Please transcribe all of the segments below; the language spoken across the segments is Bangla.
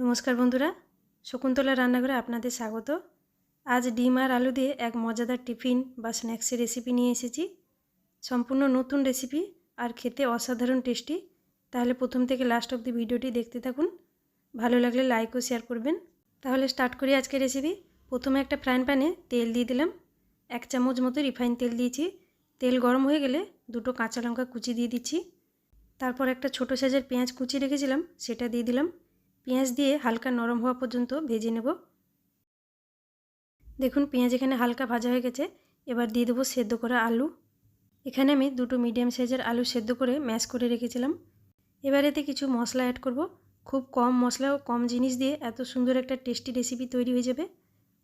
নমস্কার বন্ধুরা শকুন্তলা রান্নাঘরে আপনাদের স্বাগত। আজ ডিম আর আলু দিয়ে এক মজাদার টিফিন বা স্ন্যাক্সের রেসিপি নিয়ে এসেছি। সম্পূর্ণ নতুন রেসিপি আর খেতে অসাধারণ টেস্টি তাহলে প্রথম থেকে লাস্ট অব দি ভিডিওটি দেখতে থাকুন। ভালো লাগলে লাইক ও শেয়ার করবেন। তাহলে স্টার্ট করি আজকে রেসিপি প্রথমে একটা ফ্রাইন প্যানে তেল দিয়ে দিলাম। এক চামচ মতো রিফাইন তেল দিয়েছি। তেল গরম হয়ে গেলে দুটো কাঁচা লঙ্কা কুচি দিয়ে দিচ্ছি। তারপর একটা ছোটো সাইজের পেঁয়াজ কুচি রেখেছিলাম, সেটা দিয়ে দিলাম। পেঁয়াজ দিয়ে হালকা নরম হওয়া পর্যন্ত ভেজে নেব। দেখুন, পেঁয়াজ এখানে হালকা ভাজা হয়ে গেছে। এবার দিয়ে দেবো সেদ্ধ করা আলু। এখানে আমি দুটো মিডিয়াম সাইজের আলু সেদ্ধ করে ম্যাশ করে রেখেছিলাম। এবার এতে কিছু মশলা অ্যাড করব। খুব কম মশলা ও কম জিনিস দিয়ে এত সুন্দর একটা টেস্টি রেসিপি তৈরি হয়ে যাবে।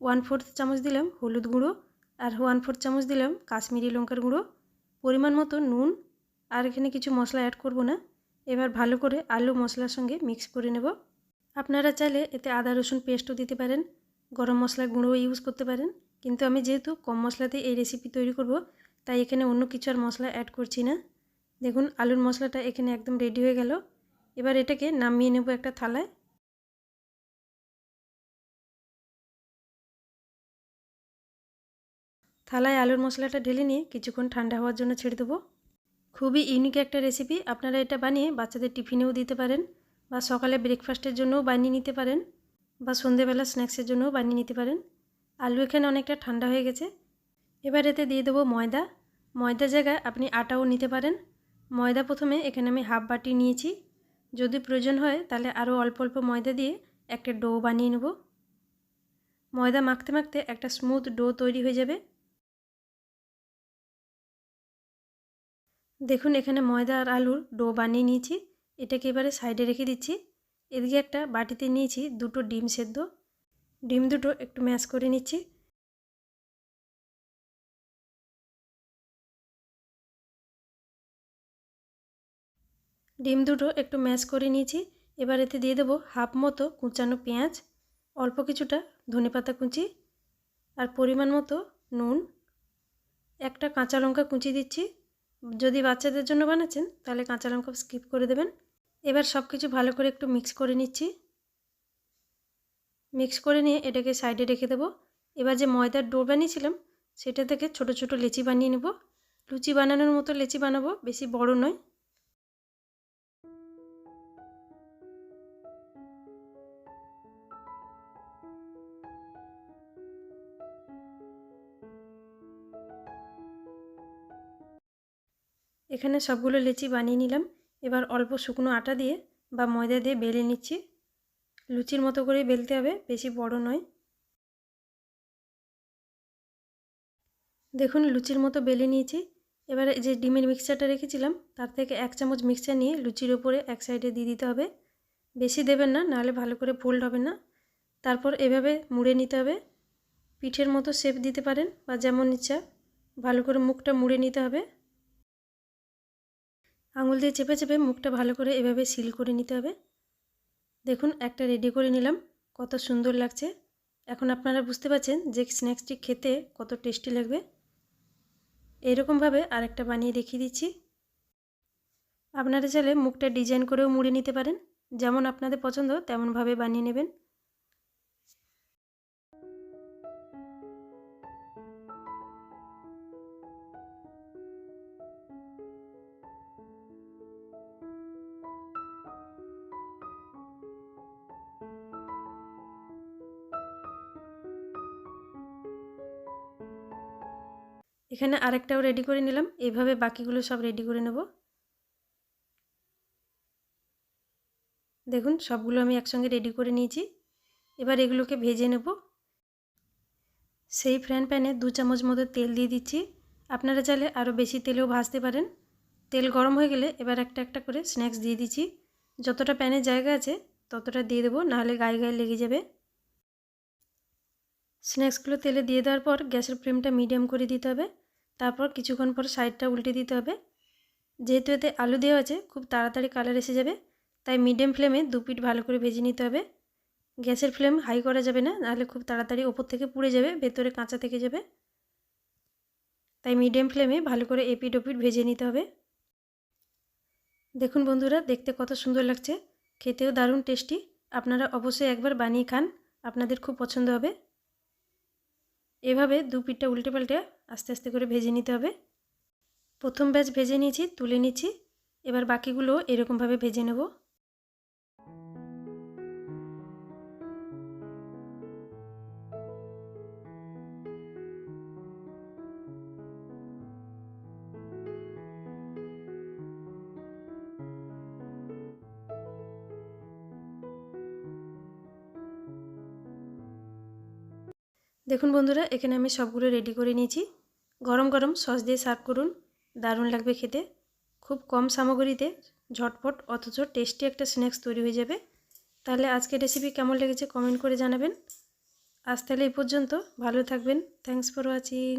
ওয়ান ফোর্থ চামচ দিলাম হলুদ গুঁড়ো আর ওয়ান ফোর্থ চামচ দিলাম কাশ্মীরি লঙ্কার গুঁড়ো। পরিমাণ মতো নুন আর এখানে কিছু মশলা অ্যাড করব না। এবার ভালো করে আলু মশলার সঙ্গে মিক্স করে নেব। আপনারা চাইলে এতে আদা, রসুন পেস্টও দিতে পারেন। গরম মশলা গুঁড়ো ইউজ করতে পারেন। কিন্তু আমি যেহেতু কম মশলাতে এই রেসিপি তৈরি করব, তাই এখানে অন্য কিছু আর মশলা অ্যাড করছি না। দেখুন, আলুর মশলাটা এখানে একদম রেডি হয়ে গেল। এবার এটাকে নামিয়ে নেব একটা থালায়। থালায় আলুর মশলাটা ঢেলে নিয়ে কিছুক্ষণ ঠান্ডা হওয়ার জন্য ছেড়ে দেবো। খুবই ইউনিক একটা রেসিপি আপনারা এটা বানিয়ে বাচ্চাদের টিফিনেও দিতে পারেন। বা সকালে ব্রেকফাস্টের জন্যও বানিয়ে নিতে পারেন বা সন্ধেবেলা স্ন্যাক্সের জন্যও বানিয়ে নিতে পারেন। আলু এখানে অনেকটা ঠান্ডা হয়ে গেছে। এবার এতে দিয়ে দেবো ময়দা। ময়দা জায়গায় আপনি আটাও নিতে পারেন। ময়দা প্রথমে এখানে আমি হাফ বাটি নিয়েছি। যদি প্রয়োজন হয় তাহলে আরও অল্প অল্প ময়দা দিয়ে একটা ডো বানিয়ে নেব। ময়দা মাখতে মাখতে একটা স্মুথ ডো তৈরি হয়ে যাবে। দেখুন এখানে ময়দা আর আলুর ডো বানিয়ে নিয়েছি। এটাকে এবারে সাইডে রেখে দিচ্ছি। এদিকে একটা বাটিতে নিয়েছি দুটো ডিম সেদ্ধ। ডিম দুটো একটু ম্যাশ করে নিচ্ছি। ডিম দুটো একটু ম্যাশ করে নিয়েছি। এবার এতে দিয়ে দেবো হাফ মতো কুচানো পেঁয়াজ, অল্প কিছুটা ধনেপাতা কুচি আর পরিমাণ মতো নুন। একটা কাঁচা লঙ্কা কুচি দিচ্ছি। যদি বাচ্চাদের জন্য বানাচ্ছেন তাহলে কাঁচা লঙ্কা স্কিপ করে দেবেন। এবার সব কিছু ভালো করে একটু মিক্স করে নিচ্ছি। মিক্স করে নিয়ে এটাকে সাইডে রেখে দেবো। এবার যে ময়দার ডো বানিয়েছিলাম, সেটা থেকে ছোট ছোট লেচি বানিয়ে নেব। লুচি বানানোর মতো লেচি বানাবো, বেশি বড় নয়। এখানে সবগুলো লেচি বানিয়ে নিলাম। এবার অল্প শুকনো আটা দিয়ে বা ময়দা দিয়ে বেলে নিচ্ছি। লুচির মতো করে বেলতে হবে, বেশি বড় নয়। দেখুন, লুচির মতো বেলে নিয়েছি। এবার যে ডিমের মিক্সচারটা রেখেছিলাম, তার থেকে এক চামচ মিক্সচার নিয়ে লুচির ওপরে এক সাইডে দিয়ে দিতে হবে। বেশি দেবেন না, নাহলে ভালো করে ফোল্ড হবে না। তারপর এভাবে মুড়ে নিতে হবে। পিঠের মতো শেপ দিতে পারেন বা যেমন ইচ্ছা, ভালো করে মুখটা মুড়ে নিতে হবে। আঙুল দিয়ে চেপে চেপে মুখটা ভালো করে এভাবে সিল করে নিতে হবে। দেখুন, একটা রেডি করে নিলাম। কত সুন্দর লাগছে। এখন আপনারা বুঝতে পারছেন যে স্ন্যাক্সটি খেতে কত টেস্টি লাগবে। এইরকমভাবে আরেকটা বানিয়ে দেখিয়ে দিচ্ছি। আপনারা চাইলে মুখটা ডিজাইন করেও মুড়ে নিতে পারেন। যেমন আপনাদের পছন্দ, তেমনভাবে বানিয়ে নেবেন। এখানে আরেকটাও রেডি করে নিলাম। এভাবে বাকিগুলো সব রেডি করে নেব। দেখুন, সবগুলো আমি একসঙ্গে রেডি করে নিয়েছি। এবার এগুলোকে ভেজে নেব। সেই ফ্রাইন প্যানে দু চামচ মতো তেল দিয়ে দিচ্ছি। আপনারা চাইলে আরও বেশি তেলেও ভাজতে পারেন। তেল গরম হয়ে গেলে এবার একটা একটা করে স্ন্যাক্স দিয়ে দিচ্ছি। যতটা প্যানের জায়গা আছে, ততটা দিয়ে দেবো। নাহলে গায়ে গায়ে লেগে যাবে। স্ন্যাক্সগুলো তেলে দিয়ে দেওয়ার পর গ্যাসের ফ্লেমটা মিডিয়াম করে দিতে হবে। তারপর কিছুক্ষণ পর সাইডটা উল্টে দিতে হবে। যেহেতু এতে আলু দেওয়া আছে, খুব তাড়াতাড়ি কালার এসে যাবে। তাই মিডিয়াম ফ্লেমে দু পিঠ ভালো করে ভেজে নিতে হবে। গ্যাসের ফ্লেম হাই করা যাবে না, নাহলে খুব তাড়াতাড়ি ওপর থেকে পুড়ে যাবে, ভেতরে কাঁচা থেকে যাবে। তাই মিডিয়াম ফ্লেমে ভালো করে এপিট ওপিট ভেজে নিতে হবে। দেখুন বন্ধুরা, দেখতে কত সুন্দর লাগছে। খেতেও দারুণ টেস্টি। আপনারা অবশ্যই একবার বানিয়ে খান। আপনাদের খুব পছন্দ হবে। এভাবে দু পিঠটা উল্টে পাল্টে আস্তে আস্তে করে ভেজে নিতে হবে। প্রথম ব্যাচ ভেজে নিয়েছি, তুলে নিচ্ছি। এবার বাকিগুলো এরকমভাবে ভেজে নেব। দেখুন বন্ধুরা, এখানে আমি সবগুলো রেডি করে নিয়েছি। গরম গরম সস দিয়ে সার্ভ করুন। দারুণ লাগবে খেতে। খুব কম সামগ্রীতে ঝটপট অথচ টেস্টি একটা স্ন্যাক্স তৈরি হয়ে যাবে। তাহলে আজকে রেসিপি কেমন লেগেছে কমেন্ট করে জানাবেন। আজ তাহলে এই পর্যন্ত। ভালো থাকবেন। Thanks for watching